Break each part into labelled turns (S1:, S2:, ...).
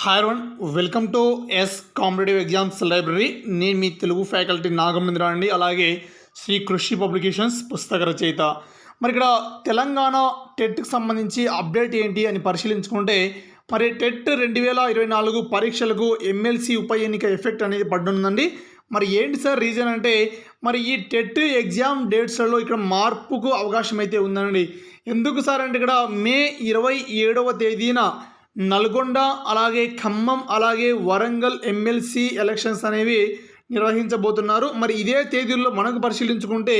S1: Hi one welcome to S competitive exams library నేను మీ Telugu faculty నాగమేంద్ర అండి అలాగే శ్రీ కృషి పబ్లికేషన్స్ పుస్తక రచయిత. మరి ఇక్కడ తెలంగాణ టెట్కి సంబంధించి అప్డేట్ ఏంటి అని పరిశీలించుకుంటే మరి టెట్ రెండు వేల ఇరవై నాలుగు పరీక్షలకు ఎమ్మెల్సీ ఉప ఎన్నిక ఎఫెక్ట్ అనేది పడ్డనుందండి మరి ఏంటి సార్ రీజన్ అంటే మరి ఈ టెట్ ఎగ్జామ్ డేట్స్లలో ఇక్కడ మార్పుకు అవకాశం అయితే ఉందండి. ఎందుకు సార్ అంటే ఇక్కడ మే ఇరవై ఏడవ తేదీన నల్గొండ అలాగే ఖమ్మం అలాగే వరంగల్ ఎమ్మెల్సీ ఎలక్షన్స్ అనేవి నిర్వహించబోతున్నారు. మరి ఇదే తేదీల్లో మనకు పరిశీలించుకుంటే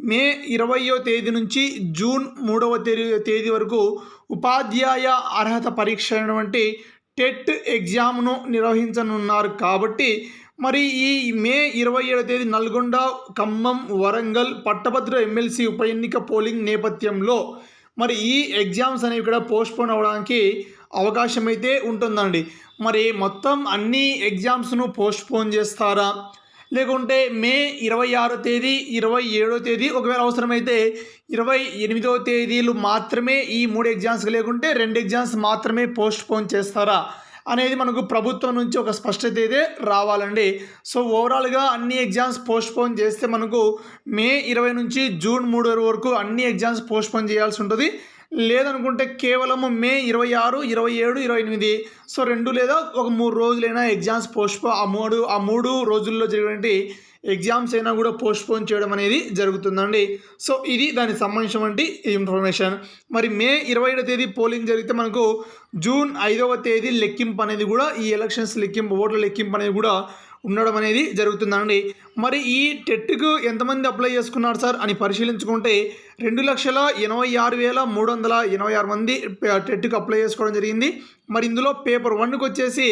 S1: మే ఇరవయో తేదీ నుంచి జూన్ మూడవ తేదీ తేదీ వరకు ఉపాధ్యాయ అర్హత పరీక్ష అయినటువంటి టెట్ ఎగ్జామ్ను నిర్వహించనున్నారు. కాబట్టి మరి ఈ మే ఇరవై ఏడవ తేదీ నల్గొండ ఖమ్మం వరంగల్ పట్టభద్ర ఎమ్మెల్సీ ఉప ఎన్నిక పోలింగ్ నేపథ్యంలో మరి ఈ ఎగ్జామ్స్ అనేవి కూడా పోస్ట్పోన్ అవ్వడానికి అవకాశం అయితే ఉంటుందండి. మరి మొత్తం అన్ని ఎగ్జామ్స్ను పోస్ట్పోన్ చేస్తారా? లేకుంటే మే ఇరవై ఆరో తేదీ ఇరవై ఏడో తేదీ ఒకవేళ అవసరమైతే ఇరవై ఎనిమిదో తేదీలు మాత్రమే ఈ మూడు ఎగ్జామ్స్ లేకుంటే రెండు ఎగ్జామ్స్ మాత్రమే పోస్ట్పోన్ చేస్తారా? అనేది మనకు ప్రభుత్వం నుంచి ఒక స్పష్టత అయితే రావాలండి. సో ఓవరాల్గా అన్ని ఎగ్జామ్స్ పోస్ట్పోన్ చేస్తే మనకు మే ఇరవై నుంచి జూన్ మూడు వరకు అన్ని ఎగ్జామ్స్ పోస్ట్పోన్ చేయాల్సి ఉంటుంది. లేదనుకుంటే కేవలం మే ఇరవై ఆరు ఇరవై ఏడు ఇరవై ఎనిమిది. సో రెండు లేదా ఒక మూడు రోజులైనా ఎగ్జామ్స్ పోస్ట్పో ఆ మూడు ఆ మూడు రోజుల్లో జరిగినటువంటి ఎగ్జామ్స్ అయినా కూడా పోస్ట్పోన్ చేయడం అనేది జరుగుతుందండి. సో ఇది దానికి సంబంధించినటువంటి ఇన్ఫర్మేషన్. మరి మే ఇరవై ఏడవ తేదీ పోలింగ్ జరిగితే మనకు జూన్ ఐదవ తేదీ లెక్కింపు అనేది కూడా ఈ ఎలక్షన్స్ లెక్కింపు ఓట్ల లెక్కింపు అనేది కూడా ఉండడం అనేది జరుగుతుందండి. మరి ఈ టెట్కు ఎంతమంది అప్లై చేసుకున్నారు సార్ అని పరిశీలించుకుంటే రెండు లక్షల ఎనభై ఆరు వేల మూడు వందల ఎనభై ఆరు మంది టెట్కు అప్లై చేసుకోవడం జరిగింది. మరి ఇందులో పేపర్ వన్కి వచ్చేసి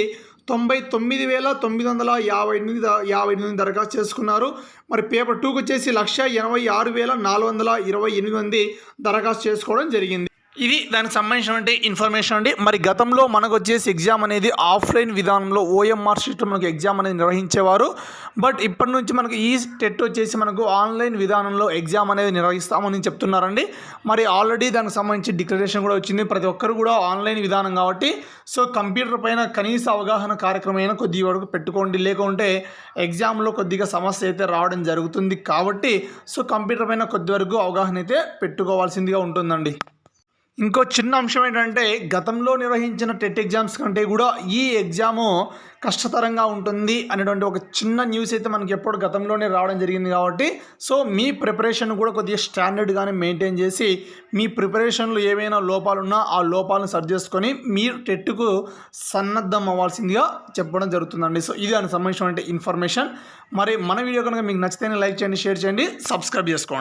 S1: తొంభై తొమ్మిది వేల తొమ్మిది వందల యాభై ఎనిమిది యాభై ఎనిమిది దరఖాస్తు చేసుకున్నారు. మరి పేపర్ టూకి వచ్చేసి లక్ష ఎనభై ఆరు వేల నాలుగు వందల ఇరవై ఎనిమిది మంది దరఖాస్తు చేసుకోవడం జరిగింది. ఇది దానికి సంబంధించినటువంటి ఇన్ఫర్మేషన్ అండి. మరి గతంలో మనకు వచ్చేసి ఎగ్జామ్ అనేది ఆఫ్లైన్ విధానంలో ఓఎంఆర్ సిస్టమ్ మనకు ఎగ్జామ్ అనేది నిర్వహించేవారు. బట్ ఇప్పటి నుంచి మనకు ఈ టెట్ వచ్చేసి మనకు ఆన్లైన్ విధానంలో ఎగ్జామ్ అనేది నిర్వహిస్తామని చెప్తున్నారండి. మరి ఆల్రెడీ దానికి సంబంధించి డిక్లరేషన్ కూడా వచ్చింది. ప్రతి ఒక్కరు కూడా ఆన్లైన్ విధానం కాబట్టి సో కంప్యూటర్ పైన కనీస అవగాహన కార్యక్రమం అయినా కొద్ది వరకు పెట్టుకోండి. లేకుంటే ఎగ్జామ్లో కొద్దిగా సమస్య అయితే రావడం జరుగుతుంది కాబట్టి సో కంప్యూటర్ పైన కొద్ది వరకు అవగాహన అయితే పెట్టుకోవాల్సిందిగా ఉంటుందండి. ఇంకో చిన్న అంశం ఏంటంటే గతంలో నిర్వహించిన టెట్ ఎగ్జామ్స్ కంటే కూడా ఈ ఎగ్జాము కష్టతరంగా ఉంటుంది అనేటువంటి ఒక చిన్న న్యూస్ అయితే మనకి ఎప్పుడు గతంలోనే రావడం జరిగింది కాబట్టి సో మీ ప్రిపరేషన్ కూడా కొద్దిగా స్టాండర్డ్గానే మెయింటైన్ చేసి మీ ప్రిపరేషన్లో ఏవైనా లోపాలు ఉన్నా ఆ లోపాలను సరి చేసుకొని మీరు టెట్కు సన్నద్ధం అవ్వాల్సిందిగా చెప్పడం జరుగుతుందండి. సో ఇది దానికి సంబంధించిన ఇన్ఫర్మేషన్. మరి మన వీడియో కనుక మీకు నచ్చితేనే లైక్ చేయండి షేర్ చేయండి సబ్స్క్రైబ్ చేసుకోండి.